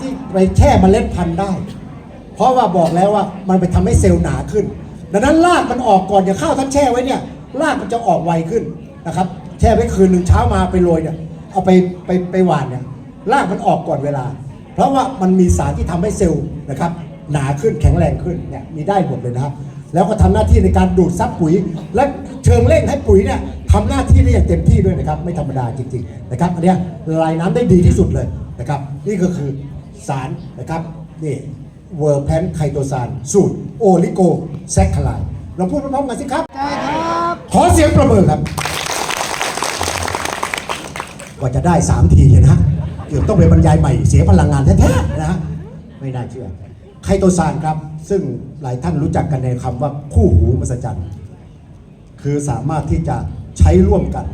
ที่ไปแช่เมล็ดพันธุ์ได้ เพราะว่าบอกแล้วว่ามันไปทำให้เซลล์หนาขึ้น ดังนั้นรากมันออกก่อนอย่าข้าวท่านแช่ไว้เนี่ยรากมันจะออกไวขึ้นนะครับ แช่ไว้คืนหนึ่งเช้ามาไปโรยเนี่ยเอาไปไปไปหวานเนี่ยรากมันออกก่อนเวลา เพราะว่ามันมีสารที่ทำให้เซลล์นะครับหนาขึ้นแข็งแรงขึ้นเนี่ยมีได้หมดเลยนะครับ แล้วก็ทำหน้าที่ในการดูดซับปุ๋ย และเชิงเร่งให้ปุ๋ยเนี่ยทำหน้าที่ได้อย่างเต็มที่ด้วยนะครับ ไม่ธรรมดาจริง ๆ นะครับอันนี้ลายน้ำได้ดีที่สุดเลยนะครับ นี่ก็คือ สารนะครับนี่เวอร์แพนไคโตซานสูตรโอลิโกแซคคลายเราพูดพร้อมๆกันสิครับใช่ครับ ขอเสียงประเมินครับกว่าจะได้ 3 ทีเนี่ยนะเกือบต้องไปบรรยายใหม่เสียพลังงานแท้ๆนะฮะไม่น่าเชื่อไคโตซานครับ ซึ่งหลายท่านรู้จักกันในคำว่าคู่หูมหัศจรรย์คือสามารถที่จะใช้ร่วมกัน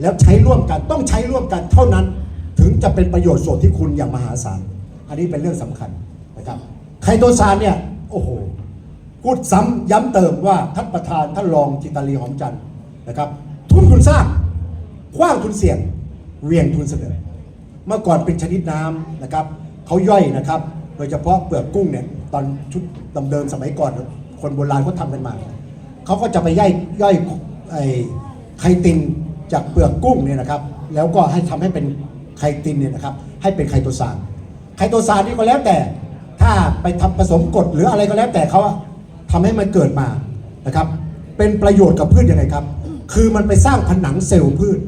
แล้วใช้ร่วมกันต้องใช้ร่วมกันเท่านั้น ถึงจะเป็นประโยชน์ส่วนที่คุณอย่างมหาศาล อันนี้เป็นเรื่องสำคัญนะครับไคโตซานเนี่ยโอ้โหพูดซ้ำย้ำเติมว่าท่านประธานท่านรองจิตาลีหอมจันทร์นะครับ ทุนคุณสร้างคว้างทุนเสี่ยงเวียงทุนเสนอเมื่อก่อนเป็นชนิดน้ำนะครับเขาย่อยนะครับ โดยเฉพาะเปลือกกุ้งเนี่ยตอนชุดดำเดิมสมัยก่อน คนโบราณเขาทำกันมาเขาก็จะไปย่อยย่อยไอไคตินจากเปลือกกุ้งเนี่ยนะครับ แล้วก็ให้ทำให้เป็นไคตินเนี่ยนะครับ ให้เป็นไคโตซาน ไคโตซานนี่ก็แล้วแต่ ถ้าไปทำผสมกรดหรืออะไรก็แล้วแต่เขาอะทำให้มันเกิดมานะครับ เป็นประโยชน์กับพืชยังไงครับ คือมันไปสร้างผนังเซลล์พืช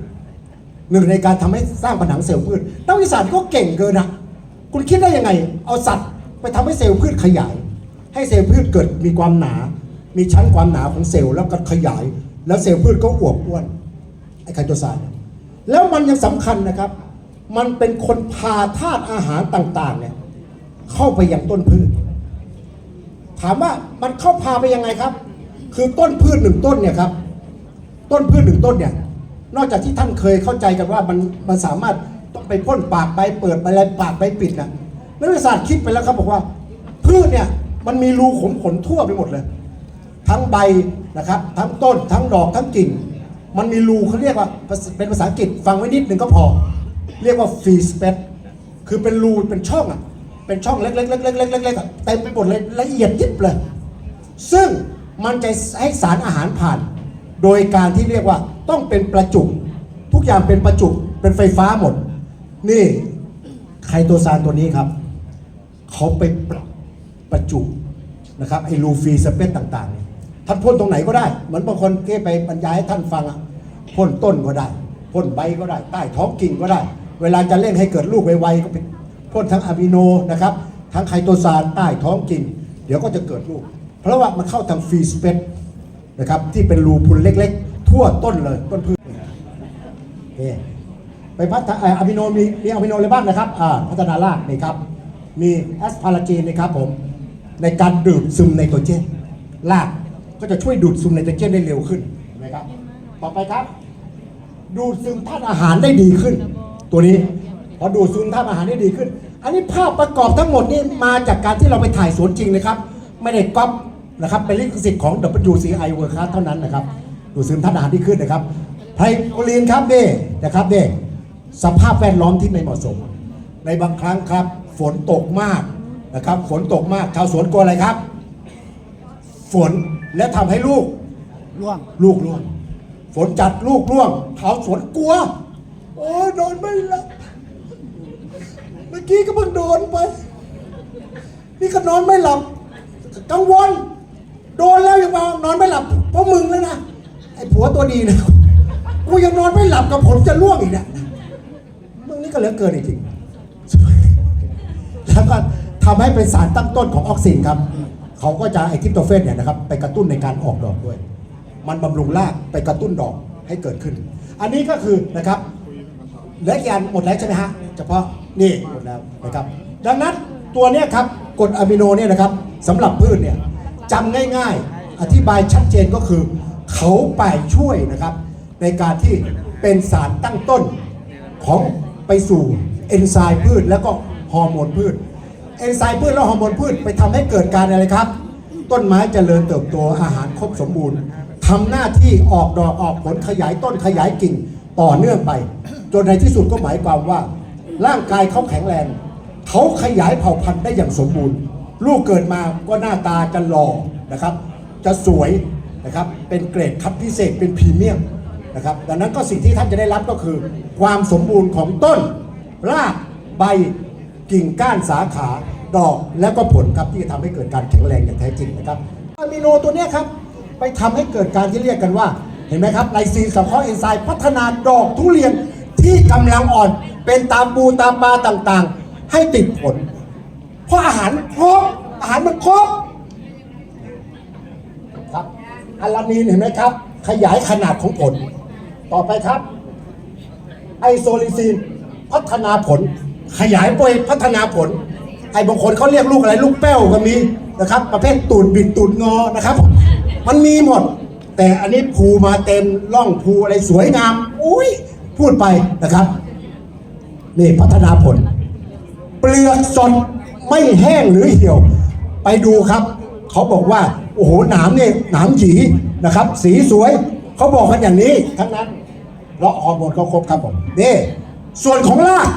หนึ่งในการทำให้สร้างผนังเซลล์พืชนักวิทยาศาสตร์ก็เก่งเกินนะคุณคิดได้ยังไง เอาสัตว์ไปทำให้เซลล์พืชขยาย ให้เซลล์พืชเกิดมีความหนา มีชั้นความหนาของเซลล์แล้วก็ขยาย แล้วเซลล์พืชก็อวบอ้วนไอไคโตซานแล้วมันยังสำคัญนะครับ มันเป็นคนพาธาตุอาหารต่างๆเนี่ยเข้าไปยังต้นพืช ถามว่ามันเข้าพาไปยังไงครับ คือต้นพืชหนึ่งต้นเนี่ยครับ ต้นพืชหนึ่งต้นเนี่ย นอกจากที่ท่านเคยเข้าใจกันว่ามันมันสามารถต้องไปพ่นปากใบเปิดใบอะไรปากใบปิดนะนักวิทยาศาสตร์คิดไปแล้วครับบอกว่า พืชเนี่ยมันมีรูขุมขนทั่วไปหมดเลย ทั้งใบนะครับ ทั้งต้นทั้งดอกทั้งกิ่ง มันมีรูเขาเรียกว่าเป็นภาษาอังกฤษฟังไว้นิดหนึ่งก็พอ เรียกว่าฟรีสเปซคือเป็นรูเป็นช่องอะเป็นช่องเล็กๆๆๆๆๆๆอะเต็มไปหมดเลยละเอียดยิบเลย ซึ่งมันจะให้สารอาหารผ่าน โดยการที่เรียกว่าต้องเป็นประจุ ทุกอย่างเป็นประจุเป็นไฟฟ้าหมด นี่ไคโตซานตัวนี้ครับ เขาไปปรับประจุนะครับไอ้ลูฟีสเปซต่างๆเนี่ยท่านพ่นตรงไหนก็ได้ เหมือนบางคนที่ไปบรรยายให้ท่านฟังอะพ่นต้นก็ได้ พ่นใบก็ได้ ใต้ท้องกิ่งก็ได้ เวลาจะเร่งให้เกิดลูกไวๆก็ไปพ่นทั้งอะมิโนนะครับทั้งไคโตซานใต้ท้องกิ่ง เดี๋ยวก็จะเกิดลูก เพราะว่ามันเข้าทางฟรีสเปซนะครับที่เป็นรูพุนเล็กๆ ทั่วต้นเลยต้นพืชโอเคไปพัฒนาเอ่ออะมิโนมีมีอะมิโนอะไรบ้างนะครับอ่าพัฒนารากนี่ครับมีแอสพาราจีนนะครับผมในการดูดซึมไนโตรเจนรากก็จะช่วยดูดซึมไนโตรเจนได้เร็วขึ้นนะครับต่อไปครับ ดูดซึมธาตุอาหารได้ดีขึ้น ตัวนี้พอดูดซึมธาตุอาหารได้ดีขึ้น อันนี้ภาพประกอบทั้งหมดนี่มาจากการที่เราไปถ่ายสวนจริงนะครับ ไม่ได้ก๊อปนะครับเป็นลิขสิทธิ์ของ WCI World Class เท่านั้นนะครับ ดูดซึมธาตุอาหารที่ขึ้นนะครับไพรโคลีนครับเด้นะครับเด้สภาพแวดล้อมที่ไม่เหมาะสม ในบางครั้งครับ ฝนตกมากนะครับ ฝนตกมากชาวสวนกลัวอะไรครับ ฝนและทำให้ลูกล่วงลูกร่วง ฝนจัดลูกร่วงชาสวนกลัว โอ้ยนอนไม่หลับเมื่อกี้ก็เพิ่งโดนไป นี่ก็นอนไม่หลับกังวลโดนแล้วยังมานอนไม่หลับเพราะมึงแล้วนะไอ้ผัวตัวดีนะกูยังนอนไม่หลับกับผลจะล่วงอีกเนี่ยมึงนี่ก็เหลือเกินจริงแล้วก็ทำให้เป็นสารตั้งต้นของออกซินครับ เขาก็จะไอทิปโตเฟนเนี่ยนะครับ ไปกระตุ้นในการออกดอกด้วย มันบำรุงรากไปกระตุ้นดอกให้เกิดขึ้น อันนี้ก็คือนะครับเหลืออีกอันหมดแล้วใช่ไหมฮะเฉพาะนี่หมดแล้วนะครับ ดังนั้นตัวเนี้ยครับกรดอะมิโนเนี่ยนะครับสำหรับพืชเนี่ยจำง่ายๆ อธิบายชัดเจนก็คือ เขาไปช่วยนะครับในการที่เป็นสารตั้งต้นของไปสู่เอนไซม์พืชแล้วก็ฮอร์โมนพืช เอนไซม์พืชและฮอร์โมนพืชไปทำให้เกิดการอะไรครับ ต้นไม้เจริญเติบโตอาหารครบสมบูรณ์ ทำหน้าที่ออกดอกออกผลขยายต้นขยายกิ่งต่อเนื่องไป จนในที่สุดก็หมายความว่า ร่างกายเขาแข็งแรงเขาขยายเผ่าพันธุ์ได้อย่างสมบูรณ์ ลูกเกิดมาก็หน้าตาจะหล่อนะครับ จะสวยนะครับเป็นเกรดคัดพิเศษเป็นพรีเมียมนะครับดังนั้นก็สิ่งที่ท่านจะได้รับก็คือ ความสมบูรณ์ของต้น รากใบกิ่งก้านสาขาดอกและก็ผลครับที่จะทำให้เกิดการแข็งแรงอย่างแท้จริงนะครับอะมิโนตัวเนี้ยครับ ไปทำให้เกิดการที่เรียกกันว่า เห็นไหมครับไลซีนสังเคราะห์เอนไซม์พัฒนาดอกทุเรียนที่กำลังอ่อน เป็นตามปูตามปลาต่างๆ ให้ติดผล เพราะอาหารครบอาหารมันครบครับอะลานีนเห็นไหมครับ ขยายขนาดของผล ต่อไปครับ ไอโซลิซีนพัฒนาผล ขยายไปพัฒนาผลไอบางคนเขาเรียกลูกอะไรลูกแป้วก็มีนะครับ ประเภทตูดบิดตูดงอนะครับ มันมีหมด แต่อันนี้ภูมาเต็มร่องภูอะไรสวยงามอุ้ยพูดไปนะครับ นี่พัฒนาผล เปลือกสดไม่แห้งหรือเหี่ยว ไปดูครับ เขาบอกว่า โอ้โหหนามเนี่ยหนามจีนะครับ สีสวยเขาบอกกันอย่างนี้ ทั้งนั้น เพราะฮอร์โมนเขาครบครับผมนี่ส่วนของราก